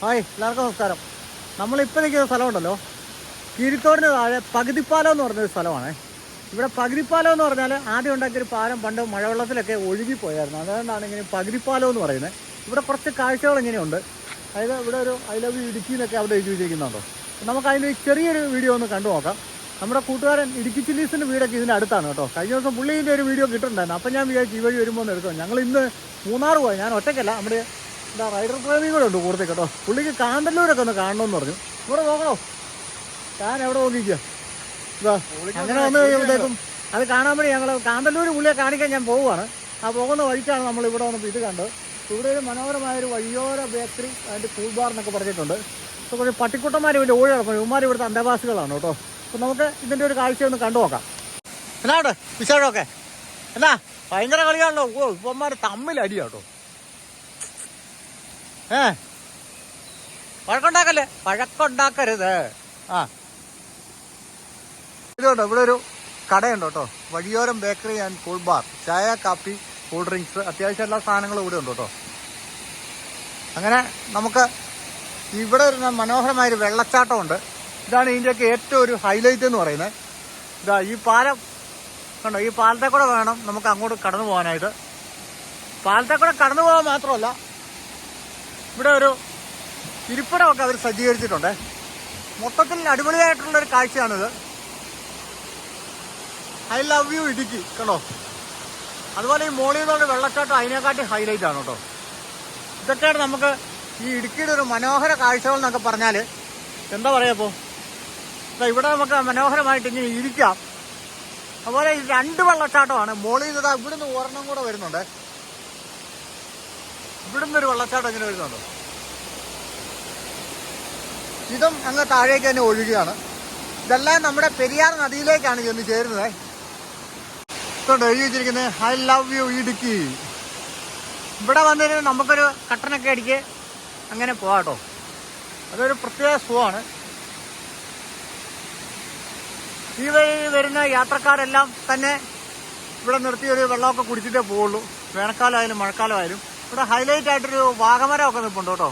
Hi എല്ലാവർക്കും നമസ്കാരം. നമ്മളിപ്പോൾ നിൽക്കുന്ന സ്ഥലമുണ്ടല്ലോ. കീരിത്തോടിന് താഴെ പകുതിപ്പാലം എന്ന് പറഞ്ഞൊരു സ്ഥലമാണ്. ഇവിടെ പകുതിപ്പാലം എന്ന് പറഞ്ഞാൽ ആദ്യം ഉണ്ടാക്കിയൊരു പാലം പണ്ട് മഴവെള്ളത്തിലൊക്കെ ഒഴുകിപ്പോയായിരുന്നു അതുകൊണ്ടാണ് ഇങ്ങനെ പകുതിപ്പാലം എന്ന് പറയുന്നത്. ഇവിടെ കുറച്ച് കാഴ്ചകൾ ഇങ്ങനെയുണ്ട്. അതായത് ഇവിടെ ഒരു ഐ ലവ് ഇടുക്കി എന്നൊക്കെ അവിടെ എഴുതി വെച്ചിരിക്കുന്നുണ്ടോ? നമുക്ക് അതിന്റെ ചെറിയൊരു വീഡിയോ ഒന്ന് കണ്ടു നോക്കാം. നമ്മുടെ കൂട്ടുകാരൻ ഇടുക്കി ചില്ലീസിന്റെ വീടൊക്കെ ഇതിന്റെ അടുത്താണ് കേട്ടോ. കഴിഞ്ഞ ദിവസം പുള്ളീന്റെ ഒരു വീഡിയോ കിട്ടുന്നുണ്ടായിരുന്നു. അപ്പം ഞാൻ വിചാരിച്ചു ഈ വഴി വരുമ്പോൾ ഒന്ന് എടുക്കാം. ഞങ്ങൾ ഇന്ന് മൂന്നാർ പോയി. ഞാൻ ഒറ്റയ്ക്കല്ല. നമ്മുടെ എന്താ റൈഡർ പ്രേമി കൂടെ ഉണ്ട് കൂടുതൽ കേട്ടോ. പുള്ളിക്ക് കാന്തല്ലൂരൊക്കെ ഒന്ന് കാണണമെന്ന് പറഞ്ഞു. ഇവിടെ നോക്കണോ? താൻ എവിടെ നോക്കിക്കുക ഇതാ അങ്ങനെ വന്നു കഴിയുമ്പോഴത്തേക്കും അത് കാണാൻ വേണ്ടി ഞങ്ങൾ കാന്തല്ലൂർ പുള്ളിയെ കാണിക്കാൻ ഞാൻ പോവുകയാണ് ആ പോകുന്ന വഴിക്കാണ് നമ്മൾ ഇവിടെ വന്നപ്പോൾ ഇത് കണ്ടത്. ഇവിടെ ഒരു മനോഹരമായ ഒരു വഴിയോര ബേക്കറി അതിന്റെ കൂൾ ബാർ എന്നൊക്കെ പറഞ്ഞിട്ടുണ്ട്. അപ്പോൾ കുറച്ച് പട്ടിക്കുട്ടന്മാർ ഇവിടെ ഓടി നടക്കണം ഇവന്മാർ ഇവിടുത്തെ അന്തേവാസികളാണ് കേട്ടോ. അപ്പോൾ നമുക്ക് ഇതിന്റെ ഒരു കാഴ്ച ഒന്ന് കണ്ടു നോക്കാം. എന്നാ ഉണ്ട്? വിശേഷമൊക്കെ? എന്നാ? ഭയങ്കര കളിയാണല്ലോ. ഓ ഇവന്മാർ തമ്മിൽ അടിയാ കേട്ടോ. ഏ? വഴക്കുണ്ടാക്കല്ലേ വഴക്കുണ്ടാക്കരുത് ആ. ഇതുണ്ട്? ഇവിടെ ഒരു കടയുണ്ട് കേട്ടോ. വഴിയോരം ബേക്കറി ആൻഡ് കൂൾ ബാർ. ചായ കാപ്പി കൂൾ ഡ്രിങ്ക്സ് അത്യാവശ്യം എല്ലാ സാധനങ്ങളും ഇവിടെ ഉണ്ട് കേട്ടോ. അങ്ങനെ നമുക്ക് ഇവിടെ ഒരു മനോഹരമായൊരു വെള്ളച്ചാട്ടമുണ്ട്. ഇതാണ് ഇതിന്റെയൊക്കെ ഏറ്റവും ഒരു ഹൈലൈറ്റ് എന്ന് പറയുന്നത്. ഇതാ ഈ പാലം കണ്ടോ? ഈ പാലത്തെ കൂടെ വേണം നമുക്ക് അങ്ങോട്ട് കടന്നു പോകാനായിട്ട്. പാലത്തെ കൂടെ കടന്നു പോകാൻ മാത്രമല്ല ഇവിടെ ഒരു ഇരിപ്പിടമൊക്കെ അവർ സജ്ജീകരിച്ചിട്ടുണ്ട്. മൊത്തത്തിൽ അടിപൊളിയായിട്ടുള്ള ഒരു കാഴ്ചയാണിത്. ഐ ലവ് യു ഇടുക്കി കണ്ടോ? അതുപോലെ ഈ മോളിൽ നിന്നുള്ള വെള്ളച്ചാട്ടം അതിനെക്കാട്ടി ഹൈലൈറ്റ് ആണ് കേട്ടോ. ഇതൊക്കെയാണ് നമുക്ക് ഈ ഇടുക്കിയുടെ ഒരു മനോഹര കാഴ്ചകൾ എന്നൊക്കെ പറഞ്ഞാൽ എന്താ പറയുക ഇപ്പോൾ ഇതാ ഇവിടെ നമുക്ക് മനോഹരമായിട്ട് ഇങ്ങനെ ഇരിക്കാം. അതുപോലെ ഈ രണ്ട് വെള്ളച്ചാട്ടമാണ്. മോളിൽ നിന്ന് ഇവിടുന്ന് ഒരെണ്ണം കൂടെ വരുന്നുണ്ട്. ഇവിടുന്ന് ഒരു വെള്ളച്ചാട്ടം ഇങ്ങനെ വരുന്നുണ്ട്. ഇതും അങ്ങ് താഴേക്ക് തന്നെ ഒഴുകുകയാണ്. ഇതെല്ലാം നമ്മുടെ പെരിയാർ നദിയിലേക്കാണ് ചെന്ന് ചേരുന്നത്. ഇതുകൊണ്ട് എഴുതി വെച്ചിരിക്കുന്നത് ഐ ലവ് യു ഇടുക്കി. ഇവിടെ വന്നിട്ട് നമുക്കൊരു കട്ടനൊക്കെ അടിക്ക് അങ്ങനെ പോവാട്ടോ അതൊരു പ്രത്യേക സുഖമാണ്. ഈ വഴി വരുന്ന യാത്രക്കാരെല്ലാം തന്നെ ഇവിടെ നിർത്തി ഒരു വെള്ളമൊക്കെ കുടിച്ചിട്ടേ പോവുള്ളൂ. വേനൽക്കാലമായാലും മഴക്കാലമായാലും. ഇവിടെ ഹൈലൈറ്റ് ആയിട്ടൊരു വാഗമരം ഒക്കെ നിൽപ്പുണ്ട് കേട്ടോ.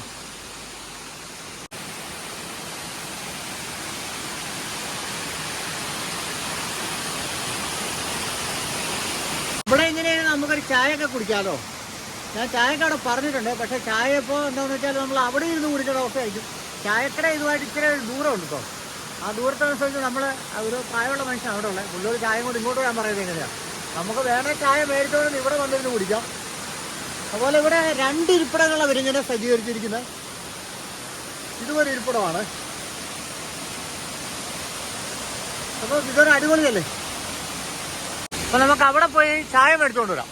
ഇവിടെ എങ്ങനെയാണ് നമുക്കൊരു ചായ ഒക്കെ കുടിക്കാമല്ലോ ഞാൻ ചായക്ക് അവിടെ പറഞ്ഞിട്ടുണ്ട് പക്ഷേ ചായ ഇപ്പോൾ എന്താണെന്ന് വെച്ചാൽ നമ്മൾ അവിടെ ഇരുന്ന് കുടിക്കുന്ന ആയിരിക്കും ചായക്കട ഇതുമായിട്ട് ഇച്ചിരി ഉണ്ട് കേട്ടോ. ആ ദൂരത്തിനനുസരിച്ച് നമ്മൾ ഒരു പ്രായമുള്ള മനുഷ്യൻ അവിടെ ഉള്ളത്. പുള്ളിയൊരു ചായ കൊണ്ട് ഇങ്ങോട്ട് വരാൻ പറയുന്നത് എങ്ങനെയാണ് നമുക്ക് വേറെ ചായ മേടിച്ചോണ്ട് ഇവിടെ വന്നിരുന്ന് കുടിക്കാം. അതുപോലെ ഇവിടെ രണ്ട് ഇരിപ്പിടങ്ങളാണ് അവരിങ്ങനെ സജ്ജീകരിച്ചിരിക്കുന്നത് ഇതുപോലെ ഇരിപ്പിടമാണ്. അപ്പോൾ ഇതൊരു അടിപൊളിയല്ലേ? അപ്പൊ നമുക്ക് അവിടെ പോയി ചായ മേടിച്ചുകൊണ്ട് വരാം.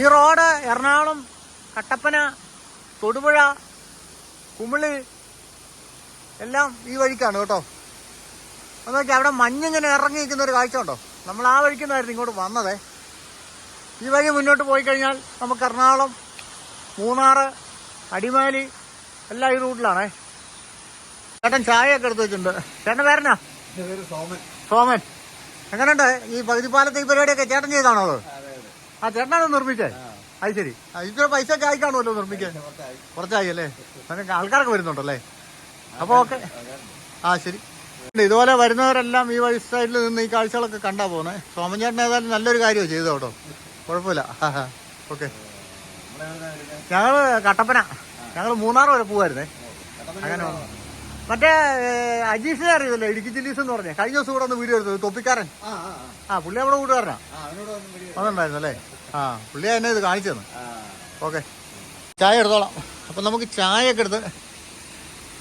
ഈ റോഡ് എറണാകുളം കട്ടപ്പന തൊടുപുഴ കുമിളി എല്ലാം ഈ വഴിക്കാണ് കേട്ടോ. അത് വെച്ചാൽ അവിടെ മഞ്ഞിങ്ങനെ ഇറങ്ങി നിൽക്കുന്ന ഒരു കാഴ്ച ഉണ്ടോ? നമ്മൾ ആ വഴിക്ക് വഴിക്കുന്നായിരുന്നു ഇങ്ങോട്ട് വന്നത്. ഈ വഴി മുന്നോട്ട് പോയി കഴിഞ്ഞാൽ നമുക്ക് എറണാകുളം മൂന്നാർ അടിമാലി എല്ലാം ഈ റൂട്ടിലാണേ. ചേട്ടൻ ചായയൊക്കെ എടുത്ത് വെച്ചിട്ടുണ്ട്. ചേട്ടൻ പേരനാ സോമൻ. സോമൻ. എങ്ങനെയുണ്ട്? ഈ പകുതിപ്പാലത്തെ ഈ പരിപാടിയൊക്കെ ചേട്ടൻ ചെയ്താണോ അത്? ആ ചേട്ടനാണോ നിർമ്മിച്ചേ? അത് ശരി. ഇത്ര പൈസ ഒക്കെ ആയി കാണുമല്ലോ നിർമ്മിക്കാൻ. കുറച്ചായി. അല്ലേ? ആൾക്കാരൊക്കെ വരുന്നുണ്ടല്ലേ? അപ്പൊ ഓക്കെ. ആ ശരി. ഇതുപോലെ വരുന്നവരെല്ലാം ഈ വഴി സൈഡിൽ നിന്ന് ഈ കാഴ്ചകളൊക്കെ കണ്ടാ പോകുന്നത് സോമൻ ചേട്ടൻ ഏതായാലും നല്ലൊരു കാര്യമാണ് ചെയ്തോ കേട്ടോ. കുഴപ്പമില്ല. ഓക്കെ. ഞങ്ങൾ കട്ടപ്പന. ഞങ്ങൾ മൂന്നാർ വരെ പോവായിരുന്നേ. അങ്ങനെ മറ്റേ അജീഷിനെ അറിയില്ലേ ഇടുക്കി ജില്ലീസ് എന്ന് പറഞ്ഞേ. കഴിഞ്ഞ ദിവസം കൂടെ ഒന്ന് വീഡിയോ എടുത്തത്. തൊപ്പിക്കാരൻ. ആ പുള്ളി നമ്മുടെ കൂട്ടുകാരനാ. വന്നിട്ടുണ്ടായിരുന്നു അല്ലേ ആ പുള്ളി എന്നെ ഇത് കാണിച്ചു തന്നു. ഓക്കെ. ചായ എടുത്തോളാം. അപ്പം നമുക്ക് ചായ ഒക്കെ എടുത്ത്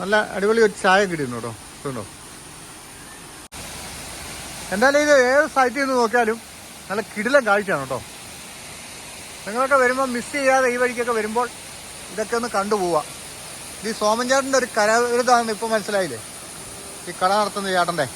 നല്ല അടിപൊളി ഒരു ചായ കിട്ടിയിരുന്നു കേട്ടോ. ഇതുണ്ടോ എന്തായാലും ഇത് ഏത് സൈറ്റിൽ നിന്ന് നോക്കിയാലും നല്ല കിടിലം കാഴ്ചയാണ് കേട്ടോ. നിങ്ങളൊക്കെ വരുമ്പോൾ മിസ് ചെയ്യാതെ ഈ വഴിക്കൊക്കെ വരുമ്പോൾ ഇതൊക്കെ ഒന്ന് കണ്ടുപോവാം ഇത് ഈ സോമൻ ഒരു കര ഇതാണെന്ന് ഇപ്പോൾ മനസ്സിലായില്ലേ? ഈ കട നടത്തുന്ന ചേട്ടന്റെ.